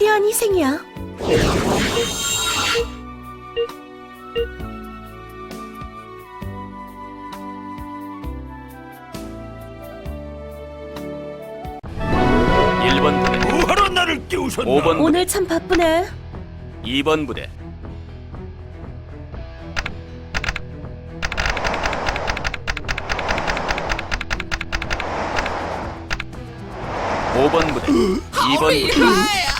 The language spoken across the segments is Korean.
필요한 희생이야. 일번 부대, 뭐하러 나를 깨우셨나? 5번 부대, 오늘 참 바쁘네. 2번 부대, 5번 부대, 2번 부대,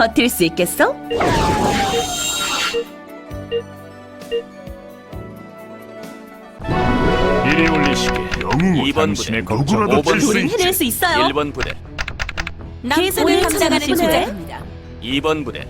버틸 수 있겠어? 이리 올리시게. 영웅은 2번 당신의 부대, 걱정보다 5번 될수 부대, 우린 해낼 있지. 수 있어요. 1번 부대, 계산을 오늘 감당하는. 조작입니다. 2번 부대,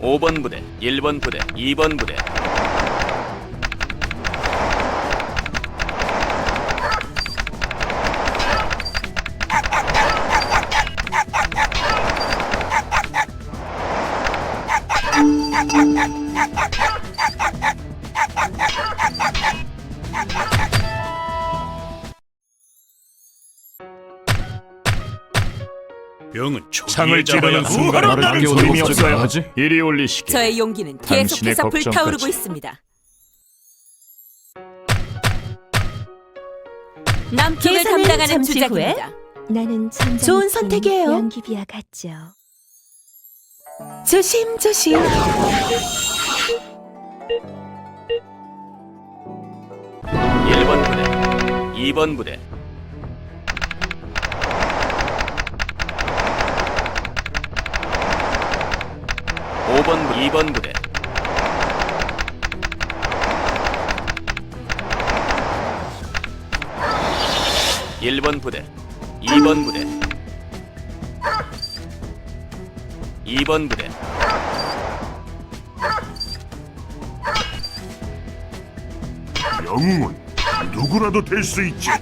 5번 부대, 1번 부대, 2번 부대, 병은 창을 찌르는 순간 나를 목적이 없어요. 하지? 이리 올리시게. 저의 용기는 당신의 계속해서. 불타오르고 있습니다. 남쪽을 계산은 감당하는 잠시 후에. 주작입니다. 나는 참 좋은 선택이에요. 연기비와 같죠. 조심 조심. 1번 부대, 2번 부대, 5번 부, 2번 부대, 1번 부대, 2번 부대, 2번 부대, 영웅은 누구라도 될 수 있지.